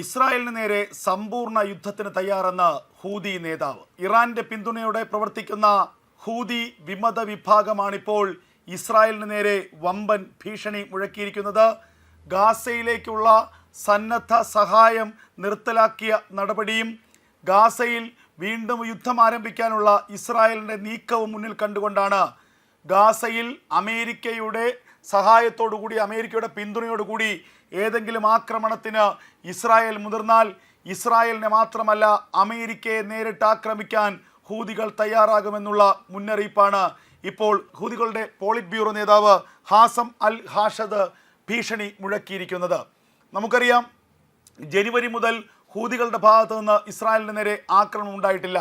ഇസ്രായേലിന് നേരെ സമ്പൂർണ യുദ്ധത്തിന് തയ്യാറെന്ന് ഹൂതി നേതാവ്. ഇറാന്റെ പിന്തുണയോടെ പ്രവർത്തിക്കുന്ന ഹൂതി വിമത വിഭാഗമാണിപ്പോൾ ഇസ്രായേലിന് നേരെ വമ്പൻ ഭീഷണി മുഴക്കിയിരിക്കുന്നത്. ഗാസയിലേക്കുള്ള സന്നദ്ധ സഹായം നിർത്തലാക്കിയ നടപടിയും ഗാസയിൽ വീണ്ടും യുദ്ധം ആരംഭിക്കാനുള്ള ഇസ്രായേലിന്റെ നീക്കവും മുന്നിൽ കണ്ടുകൊണ്ടാണ് ഗാസയിൽ അമേരിക്കയുടെ സഹായത്തോടുകൂടി അമേരിക്കയുടെ പിന്തുണയോടുകൂടി ഏതെങ്കിലും ആക്രമണത്തിന് ഇസ്രായേൽ മുതിർന്നാൽ ഇസ്രായേലിനെ മാത്രമല്ല അമേരിക്കയെ നേരിട്ട് ആക്രമിക്കാൻ ഹൂതികൾ തയ്യാറാകുമെന്നുള്ള മുന്നറിയിപ്പാണ് ഇപ്പോൾ ഹൂതികളുടെ പോളിറ്റ് ബ്യൂറോ നേതാവ് ഹാസം അൽ ഹാഷദ് ഭീഷണി മുഴക്കിയിരിക്കുന്നത്. നമുക്കറിയാം ജനുവരി മുതൽ ഹൂതികളുടെ ഭാഗത്തു നിന്ന് ഇസ്രായേലിന് നേരെ ആക്രമണം ഉണ്ടായിട്ടില്ല.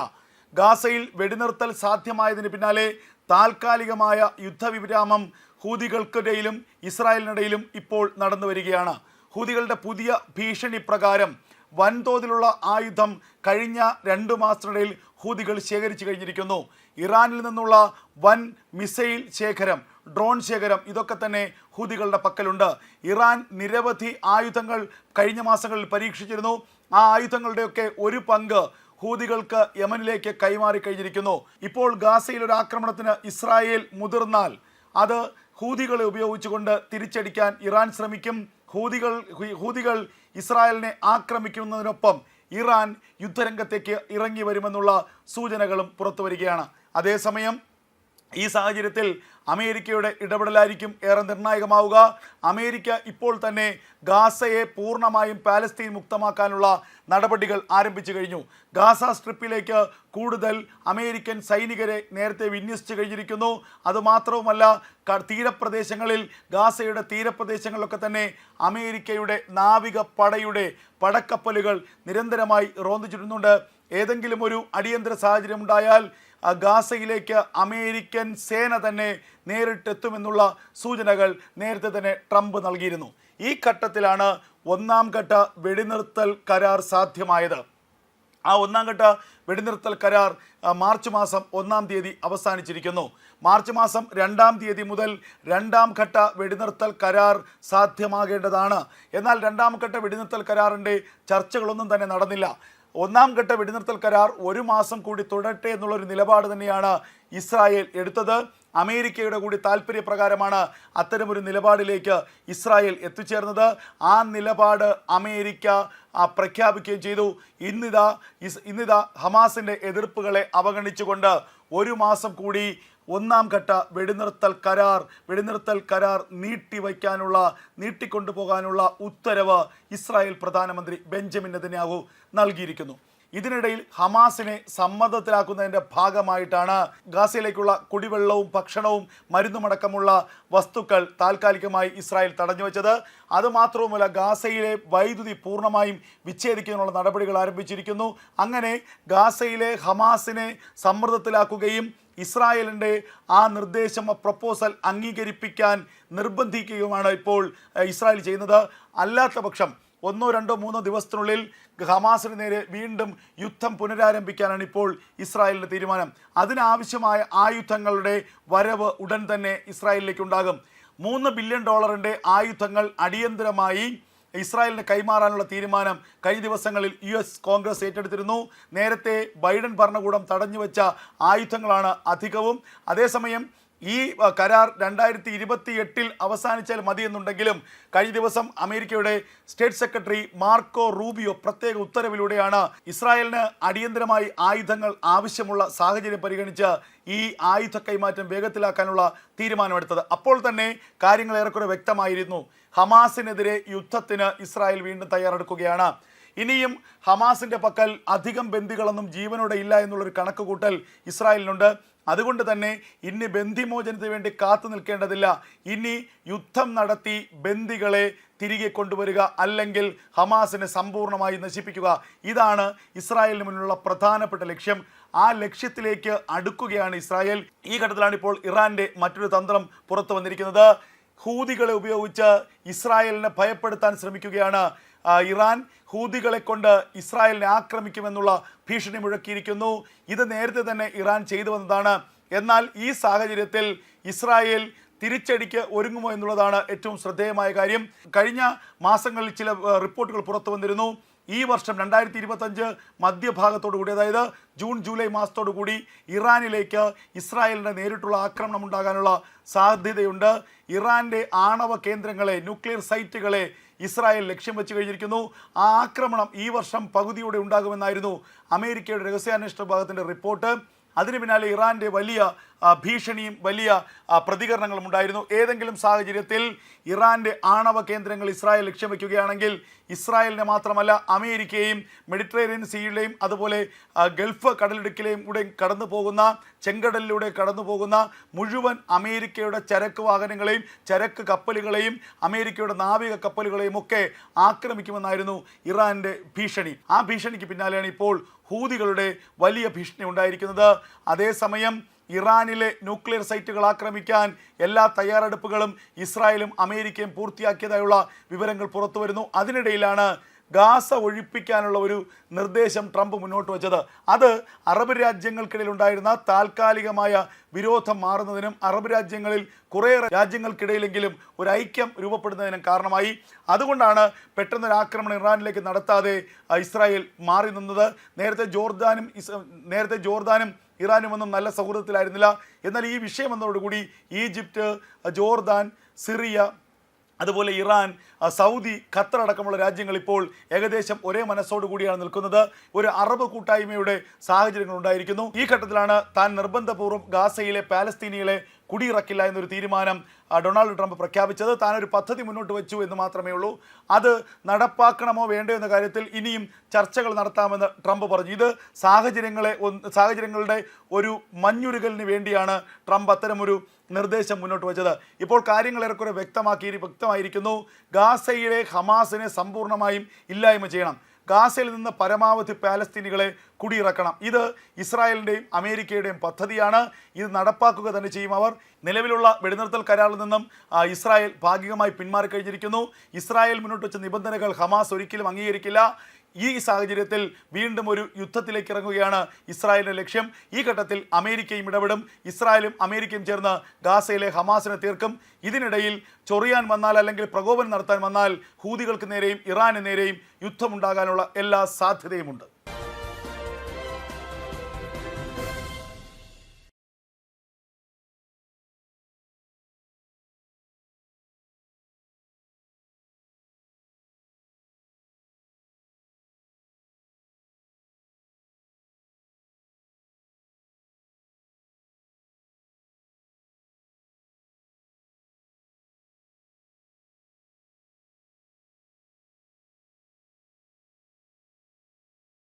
ഗാസയിൽ വെടിനിർത്തൽ സാധ്യമായതിന് പിന്നാലെ താൽക്കാലികമായ യുദ്ധവിരാമം ഹൂതികൾക്കിടയിലും ഇസ്രായേലിനിടയിലും ഇപ്പോൾ നടന്നു വരികയാണ്. ഹൂതികളുടെ പുതിയ ഭീഷണി പ്രകാരം വൻതോതിലുള്ള ആയുധം കഴിഞ്ഞ രണ്ടു മാസത്തിനിടയിൽ ഹൂതികൾ ശേഖരിച്ചു കഴിഞ്ഞിരിക്കുന്നു. ഇറാനിൽ നിന്നുള്ള വൻ മിസൈൽ ശേഖരം ഡ്രോൺ ശേഖരം ഇതൊക്കെ തന്നെ ഹൂതികളുടെ പക്കലുണ്ട്. ഇറാൻ നിരവധി ആയുധങ്ങൾ കഴിഞ്ഞ മാസങ്ങളിൽ പരീക്ഷിച്ചിരുന്നു. ആ ആയുധങ്ങളുടെയൊക്കെ ഒരു പങ്ക് ഹൂതികൾക്ക് യമനിലേക്ക് കൈമാറി കഴിഞ്ഞിരിക്കുന്നു. ഇപ്പോൾ ഗാസയിൽ ഒരു ആക്രമണത്തിന് ഇസ്രായേൽ മുതിർന്നാൽ അത് ഹൂതികളെ ഉപയോഗിച്ചുകൊണ്ട് തിരിച്ചടിക്കാൻ ഇറാൻ ശ്രമിക്കും. ഹൂതികൾ ഹൂതികൾ ഇസ്രായേലിനെ ആക്രമിക്കുന്നതിനൊപ്പം ഇറാൻ യുദ്ധരംഗത്തേക്ക് ഇറങ്ങി വരുമെന്നുള്ള സൂചനകളും പുറത്തു വരികയാണ്. അതേസമയം ഈ സാഹചര്യത്തിൽ അമേരിക്കയുടെ ഇടപെടലായിരിക്കും ഏറെ നിർണായകമാവുക. അമേരിക്ക ഇപ്പോൾ തന്നെ ഗാസയെ പൂർണമായും പാലസ്തീൻ മുക്തമാക്കാനുള്ള നടപടികൾ ആരംഭിച്ചു കഴിഞ്ഞു. ഗാസ സ്ട്രിപ്പിലേക്ക് കൂടുതൽ അമേരിക്കൻ സൈനികരെ നേരത്തെ വിന്യസിച്ചു കഴിഞ്ഞിരിക്കുന്നു. അതുമാത്രവുമല്ല തീരപ്രദേശങ്ങളിൽ ഗാസയുടെ തീരപ്രദേശങ്ങളിലൊക്കെ തന്നെ അമേരിക്കയുടെ നാവിക പടയുടെ പടക്കപ്പലുകൾ നിരന്തരമായി റോന്തിച്ചിരുന്നുണ്ട് ഏതെങ്കിലും ഒരു അടിയന്തര സാഹചര്യം ഉണ്ടായാൽ ഗാസയിലേക്ക് അമേരിക്കൻ സേന തന്നെ നേരിട്ടെത്തുമെന്നുള്ള സൂചനകൾ നേരത്തെ തന്നെ ട്രംപ് നൽകിയിരുന്നു. ഈ ഘട്ടത്തിലാണ് ഒന്നാം ഘട്ട വെടിനിർത്തൽ കരാർ സാധ്യമായത്. ആ ഒന്നാം ഘട്ട വെടിനിർത്തൽ കരാർ മാർച്ച് മാസം ഒന്നാം തീയതി അവസാനിച്ചിരിക്കുന്നു. മാർച്ച് മാസം രണ്ടാം തീയതി മുതൽ രണ്ടാം ഘട്ട വെടിനിർത്തൽ കരാർ സാധ്യമാകേണ്ടതാണ്. എന്നാൽ രണ്ടാം ഘട്ട വെടിനിർത്തൽ കരാറിന്റെ ചർച്ചകളൊന്നും തന്നെ നടന്നില്ല. ഒന്നാം ഘട്ട വെടിനിർത്തൽ കരാർ ഒരു മാസം കൂടി തുടരട്ടെ എന്നുള്ളൊരു നിലപാട് തന്നെയാണ് ഇസ്രായേൽ എടുത്തത്. അമേരിക്കയുടെ കൂടി താല്പര്യപ്രകാരമാണ് അത്തരമൊരു നിലപാടിലേക്ക് ഇസ്രായേൽ എത്തിച്ചേർന്നത്. ആ നിലപാട് അമേരിക്ക പ്രഖ്യാപിക്കുകയും ചെയ്തു. ഇന്നിതാ ഇന്നിതാ ഹമാസിന്റെ എതിർപ്പുകളെ അവഗണിച്ചുകൊണ്ട് ഒരു മാസം കൂടി ഒന്നാം ഘട്ട വെടിനിർത്തൽ കരാർ വെടിനിർത്തൽ കരാർ നീട്ടിവയ്ക്കാനുള്ള നീട്ടിക്കൊണ്ടുപോകാനുള്ള ഉത്തരവ് ഇസ്രായേൽ പ്രധാനമന്ത്രി ബെഞ്ചമിൻ നെതന്യാഹു നൽകിയിരിക്കുന്നു. ഇതിനിടയിൽ ഹമാസിനെ സമ്മതത്തിലാക്കുന്നതിന്റെ ഭാഗമായിട്ടാണ് ഗാസയിലേക്കുള്ള കുടിവെള്ളവും ഭക്ഷണവും മരുന്നുമടക്കമുള്ള വസ്തുക്കൾ താൽക്കാലികമായി ഇസ്രായേൽ തടഞ്ഞു വെച്ചത് അതുമാത്രവുമല്ല ഗാസയിലെ വൈദ്യുതി പൂർണമായും വിച്ഛേദിക്കുന്നതിനുള്ള നടപടികൾ ആരംഭിച്ചിരിക്കുന്നു. അങ്ങനെ ഗാസയിലെ ഹമാസിനെ സമ്മർദ്ദത്തിലാക്കുകയും ഇസ്രായേലിന്റെ ആ നിർദ്ദേശം പ്രപ്പോസൽ അംഗീകരിപ്പിക്കാൻ നിർബന്ധിക്കുകയുമാണ് ഇപ്പോൾ ഇസ്രായേൽ ചെയ്യുന്നത്. അല്ലാത്ത പക്ഷം ഒന്നോ രണ്ടോ മൂന്നോ ദിവസത്തിനുള്ളിൽ ഹമാസിന് നേരെ വീണ്ടും യുദ്ധം പുനരാരംഭിക്കാനാണ് ഇപ്പോൾ ഇസ്രായേലിന്റെ തീരുമാനം. അതിനാവശ്യമായ ആയുധങ്ങളുടെ വരവ് ഉടൻ തന്നെ ഇസ്രായേലിലേക്ക് ഉണ്ടാകും മൂന്ന് ബില്യൺ ഡോളറിന്റെ ആയുധങ്ങൾ അടിയന്തരമായി ഇസ്രായേലിന് കൈമാറാനുള്ള തീരുമാനം കഴിഞ്ഞ ദിവസങ്ങളിൽ യു എസ് കോൺഗ്രസ് ഏറ്റെടുത്തിരുന്നു. നേരത്തെ ബൈഡൻ ഭരണകൂടം തടഞ്ഞുവെച്ച ആയുധങ്ങളാണ് അധികവും. അതേസമയം ഈ കരാർ രണ്ടായിരത്തി ഇരുപത്തി എട്ടിൽ അവസാനിച്ചാൽ മതിയെന്നുണ്ടെങ്കിലും കഴിഞ്ഞ ദിവസം അമേരിക്കയുടെ സ്റ്റേറ്റ് സെക്രട്ടറി മാർക്കോ റൂബിയോ പ്രത്യേക ഉത്തരവിലൂടെയാണ് ഇസ്രായേലിന് അടിയന്തരമായി ആയുധങ്ങൾ ആവശ്യമുള്ള സാഹചര്യം പരിഗണിച്ച് ഈ ആയുധ കൈമാറ്റം വേഗത്തിലാക്കാനുള്ള തീരുമാനമെടുത്തത്. അപ്പോൾ തന്നെ കാര്യങ്ങൾ ഏറെക്കുറെ വ്യക്തമായിരുന്നു. ഹമാസിനെതിരെ യുദ്ധത്തിന് ഇസ്രായേൽ വീണ്ടും തയ്യാറെടുക്കുകയാണ്. ഇനിയും ഹമാസിന്റെ പക്കൽ അധികം ബന്ദികളൊന്നും ജീവനോടെ ഇല്ല എന്നുള്ളൊരു കണക്കുകൂട്ടൽ ഇസ്രായേലിനുണ്ട്. അതുകൊണ്ട് തന്നെ ഇനി ബന്ധിമോചനത്തിന് വേണ്ടി കാത്തു നിൽക്കേണ്ടതില്ല. ഇനി യുദ്ധം നടത്തി ബന്ദികളെ തിരികെ കൊണ്ടുവരിക അല്ലെങ്കിൽ ഹമാസിനെ സമ്പൂർണമായി നശിപ്പിക്കുക. ഇതാണ് ഇസ്രായേലിന് മുന്നിലുള്ള പ്രധാനപ്പെട്ട ലക്ഷ്യം. ആ ലക്ഷ്യത്തിലേക്ക് അടുക്കുകയാണ് ഇസ്രായേൽ. ഈ ഘട്ടത്തിലാണ് ഇപ്പോൾ ഇറാന്റെ മറ്റൊരു തന്ത്രം പുറത്തു വന്നിരിക്കുന്നത്. ഹൂതികളെ ഉപയോഗിച്ച് ഇസ്രായേലിനെ ഭയപ്പെടുത്താൻ ശ്രമിക്കുകയാണ് ഇറാൻ. ഹൂതികളെ കൊണ്ട് ഇസ്രായേലിനെ ആക്രമിക്കുമെന്നുള്ള ഭീഷണി മുഴക്കിയിരിക്കുന്നു. ഇത് നേരത്തെ തന്നെ ഇറാൻ ചെയ്തു വന്നതാണ്. എന്നാൽ ഈ സാഹചര്യത്തിൽ ഇസ്രായേൽ തിരിച്ചടിക്ക് ഒരുങ്ങുമോ എന്നുള്ളതാണ് ഏറ്റവും ശ്രദ്ധേയമായ കാര്യം. കഴിഞ്ഞ മാസങ്ങളിൽ ചില റിപ്പോർട്ടുകൾ പുറത്തു വന്നിരുന്നു. ഈ വർഷം രണ്ടായിരത്തി ഇരുപത്തഞ്ച് മധ്യഭാഗത്തോടു കൂടി അതായത് ജൂൺ ജൂലൈ മാസത്തോടു കൂടി ഇറാനിലേക്ക് ഇസ്രായേലിന്റെ നേരിട്ടുള്ള ആക്രമണം ഉണ്ടാകാനുള്ള സാധ്യതയുണ്ട്. ഇറാന്റെ ആണവ കേന്ദ്രങ്ങളെ ന്യൂക്ലിയർ സൈറ്റുകളെ ഇസ്രായേൽ ലക്ഷ്യം വെച്ച് കഴിഞ്ഞിരിക്കുന്നു. ആ ആക്രമണം ഈ വർഷം പകുതിയോടെ ഉണ്ടാകുമെന്നായിരുന്നു അമേരിക്കയുടെ രഹസ്യാന്വേഷണ വിഭാഗത്തിന്റെ റിപ്പോർട്ട്. അതിന് പിന്നാലെ ഇറാന്റെ വലിയ ഭീഷണിയും വലിയ പ്രതികരണങ്ങളും ഉണ്ടായിരുന്നു. ഏതെങ്കിലും സാഹചര്യത്തിൽ ഇറാന്റെ ആണവ കേന്ദ്രങ്ങൾ ഇസ്രായേൽ ലക്ഷ്യം വയ്ക്കുകയാണെങ്കിൽ ഇസ്രായേലിനെ മാത്രമല്ല അമേരിക്കയും മെഡിറ്ററേനിയൻ സീയിലെയും അതുപോലെ ഗൾഫ് കടലിടുക്കിലെയും കൂടെ കടന്നു പോകുന്ന ചെങ്കടലിലൂടെ കടന്നു പോകുന്ന മുഴുവൻ അമേരിക്കയുടെ ചരക്ക് വാഹനങ്ങളെയും ചരക്ക് കപ്പലുകളെയും അമേരിക്കയുടെ നാവിക കപ്പലുകളെയും ഒക്കെ ആക്രമിക്കുമെന്നായിരുന്നു ഇറാന്റെ ഭീഷണി. ആ ഭീഷണിക്ക് പിന്നാലെയാണ് ഇപ്പോൾ ഹൂതികളുടെ വലിയ ഭീഷണി ഉണ്ടായിരിക്കുന്നത്. അതേസമയം ഇറാനിലെ ന്യൂക്ലിയർ സൈറ്റുകൾ ആക്രമിക്കാൻ എല്ലാ തയ്യാറെടുപ്പുകളും ഇസ്രായേലും അമേരിക്കയും പൂർത്തിയാക്കിയതായുള്ള വിവരങ്ങൾ പുറത്തുവരുന്നു. അതിനിടയിലാണ് ഗാസ ഒഴിപ്പിക്കാനുള്ള ഒരു നിർദ്ദേശം ട്രംപ് മുന്നോട്ട് വച്ചത്. അത് അറബ് രാജ്യങ്ങൾക്കിടയിൽ ഉണ്ടായിരുന്ന താൽക്കാലികമായ വിരോധം മാറുന്നതിനും അറബ് രാജ്യങ്ങളിൽ കുറേ രാജ്യങ്ങൾക്കിടയിലെങ്കിലും ഒരു ഐക്യം രൂപപ്പെടുന്നതിനും കാരണമായി. അതുകൊണ്ടാണ് പെട്ടെന്നൊരു ആക്രമണം ഇറാനിലേക്ക് നടത്താതെ ഇസ്രായേൽ മാറി നിന്നത്. നേരത്തെ ജോർദാനും നേരത്തെ ജോർദാനും ഇറാനുമൊന്നും നല്ല സൗഹൃദത്തിലായിരുന്നില്ല. എന്നാൽ ഈ വിഷയം വന്നതോടുകൂടി ഈജിപ്റ്റ് ജോർദാൻ സിറിയ അതുപോലെ ഇറാൻ സൗദി ഖത്തർ അടക്കമുള്ള രാജ്യങ്ങൾ ഇപ്പോൾ ഏകദേശം ഒരേ മനസ്സോടു കൂടിയാണ് നിൽക്കുന്നത്. ഒരു അറബ് കൂട്ടായ്മയുടെ സാഹചര്യങ്ങൾ ഉണ്ടായിരിക്കുന്നു. ഈ ഘട്ടത്തിലാണ് താൻ നിർബന്ധപൂർവം ഗാസയിലെ പാലസ്തീനികളെ കുടിയിറക്കില്ല എന്നൊരു തീരുമാനം ഡൊണാൾഡ് ട്രംപ് പ്രഖ്യാപിച്ചത്. താനൊരു പദ്ധതി മുന്നോട്ട് വെച്ചു എന്ന് മാത്രമേ ഉള്ളൂ. അത് നടപ്പാക്കണമോ വേണ്ടോ എന്ന കാര്യത്തിൽ ഇനിയും ചർച്ചകൾ നടത്താമെന്ന് ട്രംപ് പറഞ്ഞു. ഇത് സാഹചര്യങ്ങളെ സാഹചര്യങ്ങളുടെ ഒരു മഞ്ഞുരുകലിന് വേണ്ടിയാണ് ട്രംപ് അത്തരമൊരു നിർദ്ദേശം മുന്നോട്ട് വെച്ചത്. ഇപ്പോൾ കാര്യങ്ങൾ ഏറെക്കുറെ വ്യക്തമാക്കി വ്യക്തമായിരിക്കുന്നു. ഗാസയിലെ ഹമാസിനെ സമ്പൂർണമായും ഇല്ലായ്മ ചെയ്യണം. ഗാസയിൽ നിന്ന് പരമാവധി പാലസ്തീനികളെ കുടിയിറക്കണം. ഇത് ഇസ്രായേലിന്റെയും അമേരിക്കയുടെയും പദ്ധതിയാണ്. ഇത് നടപ്പാക്കുക തന്നെ ചെയ്യും അവർ. നിലവിലുള്ള വെടിനിർത്തൽ കരാറിൽ നിന്നും ഇസ്രായേൽ ഭാഗികമായി പിന്മാറിക്കഴിഞ്ഞിരിക്കുന്നു. ഇസ്രായേൽ മുന്നോട്ട് വെച്ച നിബന്ധനകൾ ഹമാസ് ഒരിക്കലും അംഗീകരിക്കില്ല. ഈ സാഹചര്യത്തിൽ വീണ്ടും ഒരു യുദ്ധത്തിലേക്ക് ഇറങ്ങുകയാണ് ഇസ്രായേലിന്റെ ലക്ഷ്യം. ഈ ഘട്ടത്തിൽ അമേരിക്കയും ഇടപെടും. ഇസ്രായേലും അമേരിക്കയും ചേർന്ന് ഗാസയിലെ ഹമാസിനെ തീർക്കും. ഇതിനിടയിൽ ചൊറിയാൻ വന്നാൽ അല്ലെങ്കിൽ പ്രകോപനം നടത്താൻ വന്നാൽ ഹൂതികൾക്ക് നേരെയും ഇറാന് നേരെയും യുദ്ധമുണ്ടാകാനുള്ള എല്ലാ സാധ്യതയുമുണ്ട്.